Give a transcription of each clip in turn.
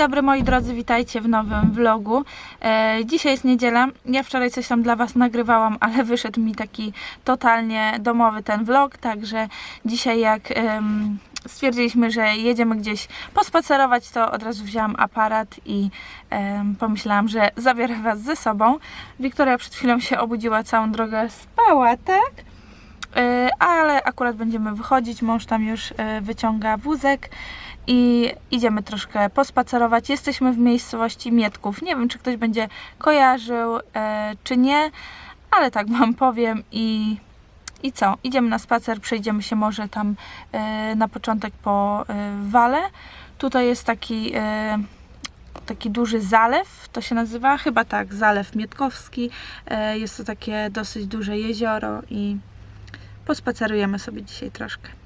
Dobry moi drodzy, witajcie w nowym vlogu. E, dzisiaj jest niedziela. Ja wczoraj coś tam dla Was nagrywałam, ale wyszedł mi taki totalnie domowy ten vlog, także dzisiaj jak stwierdziliśmy, że jedziemy gdzieś pospacerować, to od razu wzięłam aparat i em, pomyślałam, że zabiorę Was ze sobą. Wiktoria przed chwilą się obudziła, całą drogę spała, tak? E, ale akurat będziemy wychodzić, mąż tam już e, wyciąga wózek i idziemy troszkę pospacerować. Jesteśmy w miejscowości Mietków. Nie wiem, czy ktoś będzie kojarzył, e, czy nie, ale tak Wam powiem i, i co? Idziemy na spacer, przejdziemy się może tam e, na początek po e, wale. Tutaj jest taki... E, taki duży zalew, to się nazywa chyba tak, Zalew Mietkowski. Jest to takie dosyć duże jezioro i pospacerujemy sobie dzisiaj troszkę.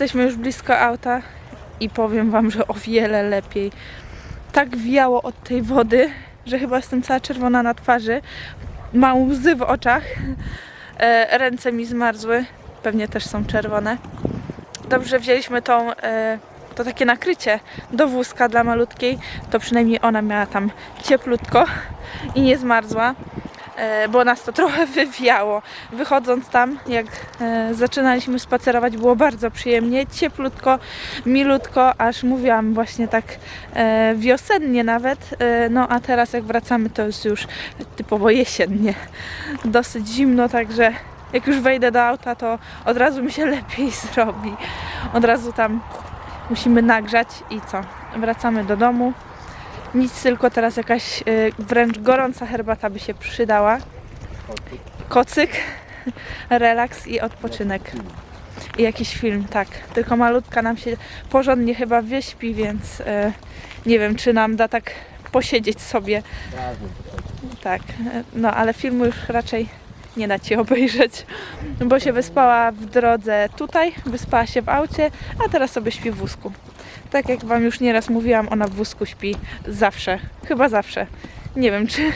Jesteśmy już blisko auta i powiem Wam, że o wiele lepiej. Tak wiało od tej wody, że chyba jestem cała czerwona na twarzy. Mam łzy w oczach. E, ręce mi zmarzły. Pewnie też są czerwone. Dobrze, wzięliśmy tą, e, to takie nakrycie do wózka dla malutkiej. To przynajmniej ona miała tam cieplutko i nie zmarzła bo nas to trochę wywiało. Wychodząc tam, jak e, zaczynaliśmy spacerować, było bardzo przyjemnie, cieplutko, milutko, aż mówiłam właśnie tak e, wiosennie nawet. E, no a teraz jak wracamy, to jest już typowo jesiennie. Dosyć zimno, także jak już wejdę do auta, to od razu mi się lepiej zrobi. Od razu tam musimy nagrzać i co? Wracamy do domu. Nic, tylko teraz jakaś y, wręcz gorąca herbata by się przydała. Kocyk, relaks i odpoczynek. I jakiś film, tak. Tylko malutka nam się porządnie chyba wyśpi, więc y, nie wiem, czy nam da tak posiedzieć sobie. Tak, no ale filmu już raczej nie da ci obejrzeć, bo się wyspała w drodze tutaj, wyspała się w aucie, a teraz sobie śpi w wózku. Tak jak Wam już nieraz mówiłam, ona w wózku śpi zawsze. Chyba zawsze. Nie wiem, czy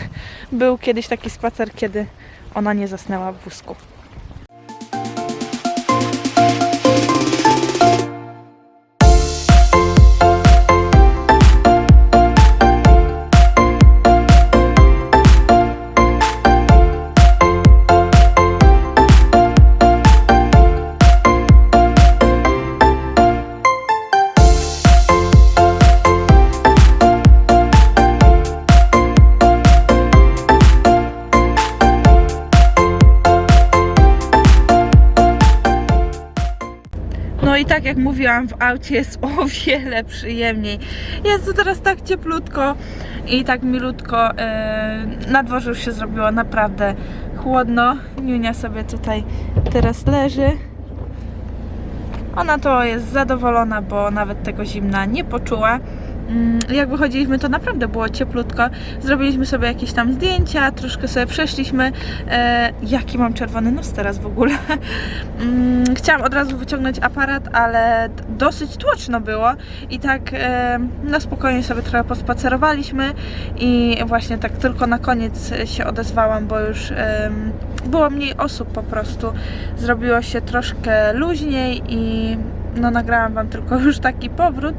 był kiedyś taki spacer, kiedy ona nie zasnęła w wózku. No i tak jak mówiłam, w aucie jest o wiele przyjemniej. Jest tu teraz tak cieplutko i tak milutko. e, Na dworze już się zrobiło naprawdę chłodno. Niunia sobie tutaj teraz leży. Ona to jest zadowolona, bo nawet tego zimna nie poczuła. Mm, Jak wychodziliśmy, to naprawdę było cieplutko. Zrobiliśmy sobie jakieś tam zdjęcia, troszkę sobie przeszliśmy. E, jaki mam czerwony nos teraz w ogóle? Mm, Chciałam od razu wyciągnąć aparat, ale dosyć tłoczno było i tak e, na spokojnie sobie trochę pospacerowaliśmy i właśnie tak tylko na koniec się odezwałam, bo już em, było mniej osób po prostu. Zrobiło się troszkę luźniej i no nagrałam Wam tylko już taki powrót,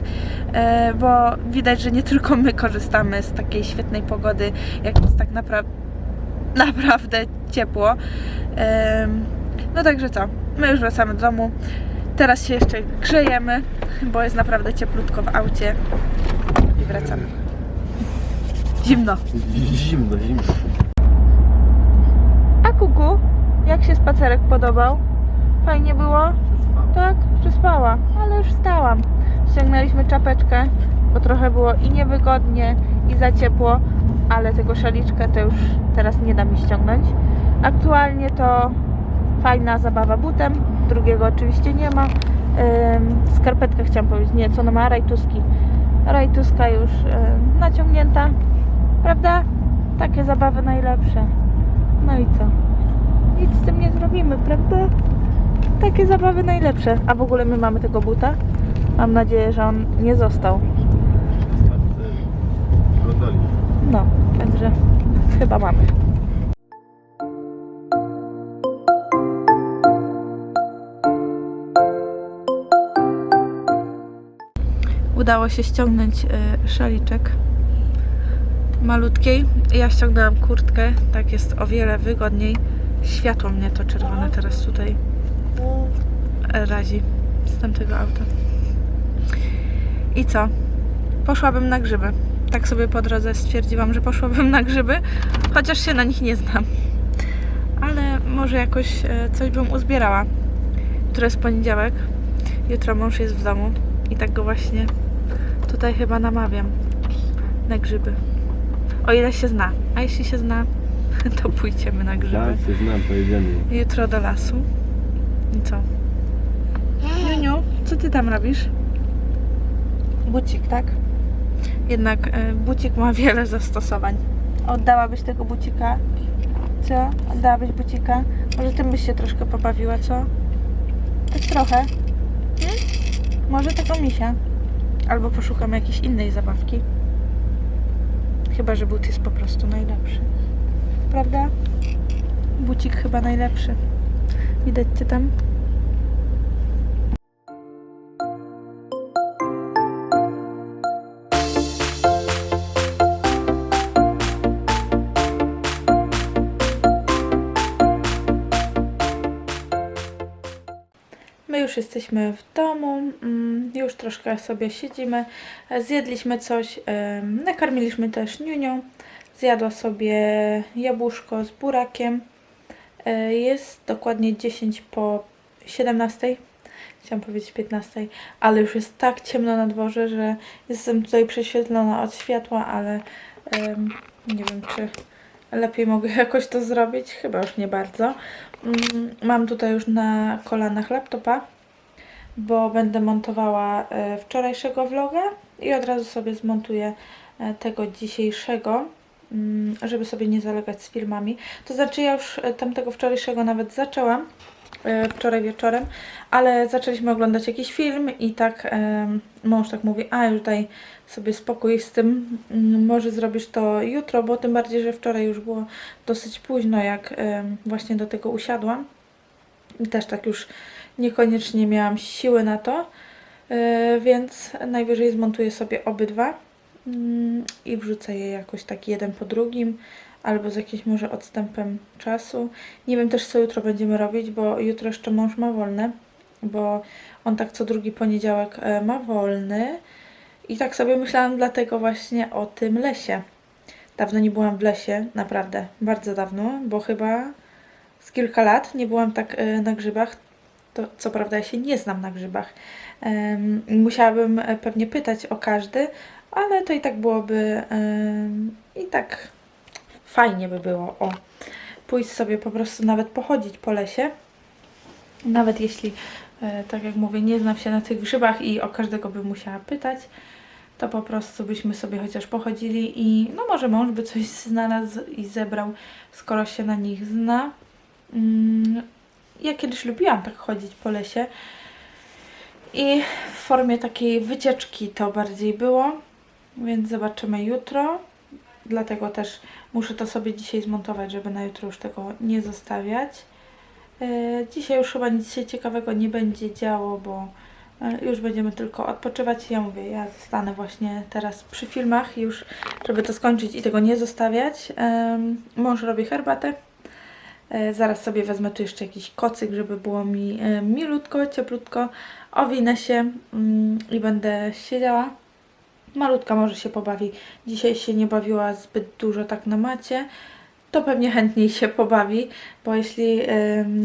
e, bo widać, że nie tylko my korzystamy z takiej świetnej pogody, jak jest tak naprawdę naprawdę ciepło. No także co, my już wracamy do domu. Teraz się jeszcze grzejemy, bo jest naprawdę cieplutko w aucie i wracamy. Zimno. Zimno, zimno. A kuku, jak się spacerek podobał? Fajnie było? Tak, przespała, ale już wstałam. Ściągnęliśmy czapeczkę, bo trochę było i niewygodnie, i za ciepło, ale tego szaliczkę to już teraz nie da mi ściągnąć. Aktualnie to fajna zabawa butem, drugiego oczywiście nie ma. Ym, skarpetkę chciałam powiedzieć, nie, co ona ma? Rajtuski. Rajtuska już ym, naciągnięta, prawda? Takie zabawy najlepsze. No i co? Nic z tym nie zrobimy, prawda? Takie zabawy najlepsze. A w ogóle my mamy tego buta? Mam nadzieję, że on nie został. No, także chyba mamy. Udało się ściągnąć y, szaliczek malutkiej. Ja ściągnęłam kurtkę, tak jest o wiele wygodniej. Światło mnie to czerwone teraz tutaj e, razi z tamtego auta. I co? Poszłabym na grzyby. Tak sobie po drodze stwierdziłam, że poszłabym na grzyby, chociaż się na nich nie znam. Ale może jakoś e, coś bym uzbierała. Jutro jest poniedziałek, jutro mąż jest w domu i tak go właśnie tutaj chyba namawiam na grzyby. O ile się zna. A jeśli się zna, to pójdziemy na grzyby. Tak, się znam, pojedziemy. Jutro do lasu. I co? Co ty tam robisz? Bucik, tak? Jednak e, bucik ma wiele zastosowań. Oddałabyś tego bucika? Co? Oddałabyś bucika? Może tym byś się troszkę pobawiła, co? Tak trochę. Hmm? Może tego misia. Albo poszukam jakiejś innej zabawki. Chyba, że but jest po prostu najlepszy. Prawda? Bucik chyba najlepszy. Widać cię tam? Już jesteśmy w domu, mm, już troszkę sobie siedzimy, zjedliśmy coś, nakarmiliśmy też niunią, zjadła sobie jabłuszko z burakiem, E, Jest dokładnie 10 po 17. Chciałam powiedzieć 15, ale już jest tak ciemno na dworze, że jestem tutaj prześwietlona od światła, ale nie wiem, czy lepiej mogę jakoś to zrobić. Chyba już nie bardzo. Mm, Mam tutaj już na kolanach laptopa, bo będę montowała e, wczorajszego vloga i od razu sobie zmontuję e, tego dzisiejszego mm, żeby sobie nie zalegać z filmami. To znaczy ja już e, tamtego wczorajszego nawet zaczęłam, wczoraj wieczorem, ale zaczęliśmy oglądać jakiś film i tak mąż tak mówi, a już daj sobie spokój z tym, mm, może zrobisz to jutro, bo tym bardziej, że wczoraj już było dosyć późno, jak właśnie do tego usiadłam. I też tak już niekoniecznie miałam siły na to, e, więc najwyżej zmontuję sobie obydwa mm, i wrzucę je jakoś tak jeden po drugim, albo z jakimś może odstępem czasu. Nie wiem też, co jutro będziemy robić, bo jutro jeszcze mąż ma wolne, bo on tak co drugi poniedziałek e, ma wolny. I tak sobie myślałam dlatego właśnie o tym lesie. Dawno nie byłam w lesie, naprawdę, bardzo dawno, bo chyba z kilka lat nie byłam tak e, na grzybach. To co prawda ja się nie znam na grzybach. Musiałabym e, pewnie pytać o każdy, ale to i tak byłoby i tak fajnie by było o pójść sobie po prostu nawet pochodzić po lesie. Nawet jeśli, e, tak jak mówię, nie znam się na tych grzybach i o każdego bym musiała pytać, to po prostu byśmy sobie chociaż pochodzili i no może mąż by coś znalazł i zebrał, skoro się na nich zna. Ja kiedyś lubiłam tak chodzić po lesie i w formie takiej wycieczki to bardziej było, więc zobaczymy jutro. Dlatego też muszę to sobie dzisiaj zmontować, żeby na jutro już tego nie zostawiać. E, Dzisiaj już chyba nic się ciekawego nie będzie działo, bo e, już będziemy tylko odpoczywać. Ja mówię, ja zostanę właśnie teraz przy filmach już, żeby to skończyć i tego nie zostawiać. Mąż robi herbatę. E, Zaraz sobie wezmę tu jeszcze jakiś kocyk, żeby było mi e, milutko, cieplutko. Owinę się mm, i będę siedziała. Malutka może się pobawi. Dzisiaj się nie bawiła zbyt dużo tak na macie. To pewnie chętniej się pobawi, bo jeśli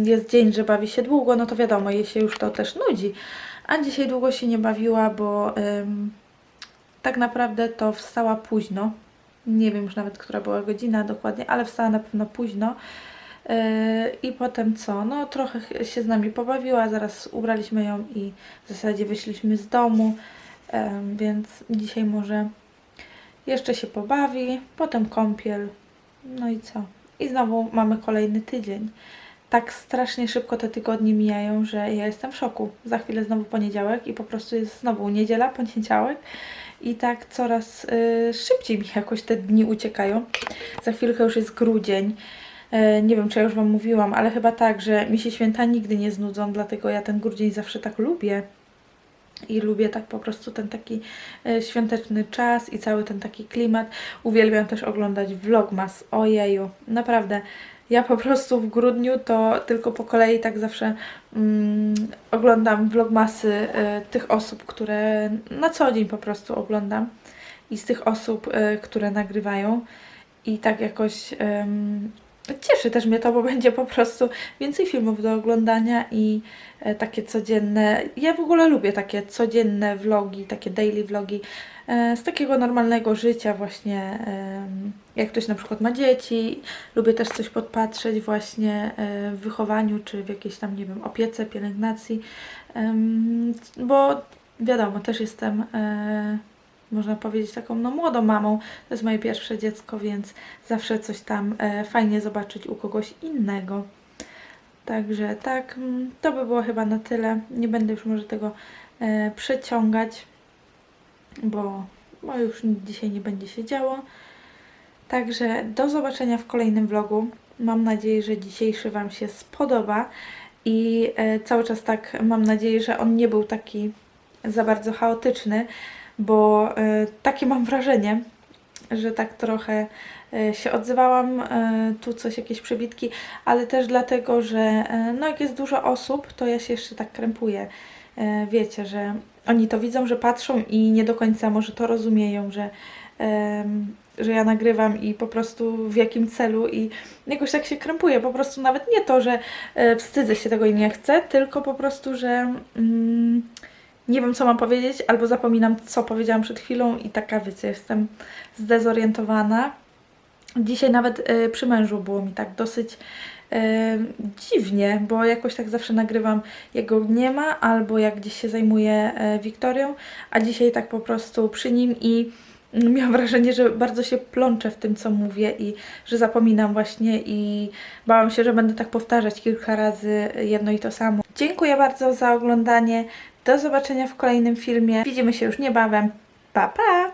jest dzień, że bawi się długo, no to wiadomo, jej się już to też nudzi. A dzisiaj długo się nie bawiła, bo tak naprawdę to wstała późno. Nie wiem już nawet, która była godzina dokładnie, ale wstała na pewno późno. Yy, I potem co? No trochę ch- się z nami pobawiła, zaraz ubraliśmy ją i w zasadzie wyszliśmy z domu, więc dzisiaj może jeszcze się pobawi, potem kąpiel, no i co? I znowu mamy kolejny tydzień. Tak strasznie szybko te tygodnie mijają, że ja jestem w szoku. Za chwilę znowu poniedziałek i po prostu jest znowu niedziela, poniedziałek i tak coraz y, szybciej mi jakoś te dni uciekają. Za chwilkę już jest grudzień. E, Nie wiem, czy ja już Wam mówiłam, ale chyba tak, że mi się święta nigdy nie znudzą, dlatego ja ten grudzień zawsze tak lubię. I lubię tak po prostu ten taki e, świąteczny czas i cały ten taki klimat. Uwielbiam też oglądać vlogmas. Ojeju, naprawdę. Ja po prostu w grudniu to tylko po kolei tak zawsze mm, oglądam vlogmasy e, tych osób, które na co dzień po prostu oglądam. I z tych osób, e, które nagrywają. I tak jakoś em, cieszy też mnie to, bo będzie po prostu więcej filmów do oglądania i e, takie codzienne. Ja w ogóle lubię takie codzienne vlogi, takie daily vlogi e, z takiego normalnego życia właśnie. jak ktoś na przykład ma dzieci, lubię też coś podpatrzeć właśnie e, w wychowaniu czy w jakiejś tam, nie wiem, opiece, pielęgnacji, bo wiadomo, też jestem można powiedzieć, taką no, młodą mamą. To jest moje pierwsze dziecko, więc zawsze coś tam e, fajnie zobaczyć u kogoś innego. Także tak, mm, to by było chyba na tyle. Nie będę już może tego e, przeciągać, bo, bo już dzisiaj nie będzie się działo. Także do zobaczenia w kolejnym vlogu. Mam nadzieję, że dzisiejszy Wam się spodoba i e, cały czas tak mam nadzieję, że on nie był taki za bardzo chaotyczny, bo e, takie mam wrażenie, że tak trochę e, się odzywałam, e, tu coś, jakieś przebitki, ale też dlatego, że no jak jest dużo osób, to ja się jeszcze tak krępuję. Wiecie, że oni to widzą, że patrzą i nie do końca może to rozumieją, że, że ja nagrywam i po prostu w jakim celu i jakoś tak się krępuję. Po prostu nawet nie to, że wstydzę się tego i nie chcę, tylko po prostu, że mm, nie wiem, co mam powiedzieć, albo zapominam, co powiedziałam przed chwilą i taka, wiecie, jestem zdezorientowana. Dzisiaj nawet y, przy mężu było mi tak dosyć y, dziwnie, bo jakoś tak zawsze nagrywam, jak go nie ma, albo jak gdzieś się zajmuję y, Wiktorią, a dzisiaj tak po prostu przy nim i mm, miałam wrażenie, że bardzo się plączę w tym, co mówię i że zapominam właśnie i bałam się, że będę tak powtarzać kilka razy jedno i to samo. Dziękuję bardzo za oglądanie. Do zobaczenia w kolejnym filmie. Widzimy się już niebawem. Pa, pa!